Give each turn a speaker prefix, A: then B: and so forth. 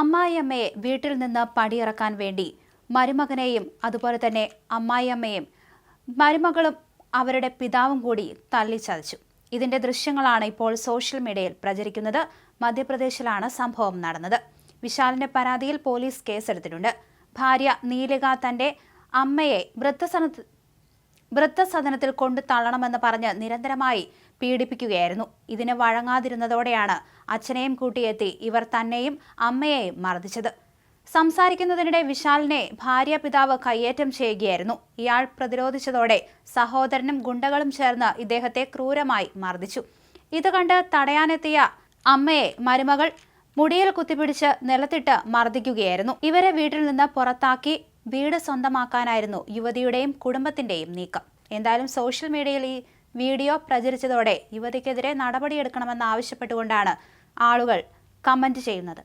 A: അമ്മായിയമ്മയെ വീട്ടിൽ നിന്ന് പടിയിറക്കാൻ വേണ്ടി മരുമകനെയും അതുപോലെ തന്നെ അമ്മായിയമ്മയും മരുമകളും അവരുടെ പിതാവും കൂടി തല്ലിച്ചതച്ചു ഇതിന്റെ ദൃശ്യങ്ങളാണ് ഇപ്പോൾ സോഷ്യൽ മീഡിയയിൽ പ്രചരിക്കുന്നത്. മധ്യപ്രദേശിലാണ് സംഭവം നടന്നത്. വിശാലിന്റെ പരാതിയിൽ പോലീസ് കേസെടുത്തിട്ടുണ്ട്. ഭാര്യ നീലിക തന്റെ അമ്മയെ വൃദ്ധസദന വൃദ്ധസദനത്തിൽ കൊണ്ടു തള്ളണമെന്ന് പറഞ്ഞ് നിരന്തരമായി പീഡിപ്പിക്കുകയായിരുന്നു. ഇതിന് വഴങ്ങാതിരുന്നതോടെയാണ് അച്ഛനെയും കൂട്ടിയെത്തി ഇവർ തന്നെയും അമ്മയെയും മർദ്ദിച്ചത്. സംസാരിക്കുന്നതിനിടെ വിശാലിനെ ഭാര്യ പിതാവ് കയ്യേറ്റം ചെയ്യുകയായിരുന്നു. ഇയാൾ പ്രതിരോധിച്ചതോടെ സഹോദരനും ഗുണ്ടകളും ചേർന്ന് ഇദ്ദേഹത്തെ ക്രൂരമായി മർദ്ദിച്ചു. ഇത് കണ്ട് തടയാനെത്തിയ അമ്മയെ മരുമകൾ മുടിയിൽ കുത്തിപ്പിടിച്ച് നിലത്തിട്ട് മർദ്ദിക്കുകയായിരുന്നു. ഇവരെ വീട്ടിൽ നിന്ന് പുറത്താക്കി വീട് സ്വന്തമാക്കാനായിരുന്നു യുവതിയുടെയും കുടുംബത്തിന്റെയും നീക്കം. എന്തായാലും സോഷ്യൽ മീഡിയയിൽ ഈ വീഡിയോ പ്രചരിച്ചതോടെ യുവതിക്കെതിരെ നടപടിയെടുക്കണമെന്ന് ആവശ്യപ്പെട്ടുകൊണ്ടാണ് ആളുകൾ കമന്റ് ചെയ്യുന്നത്.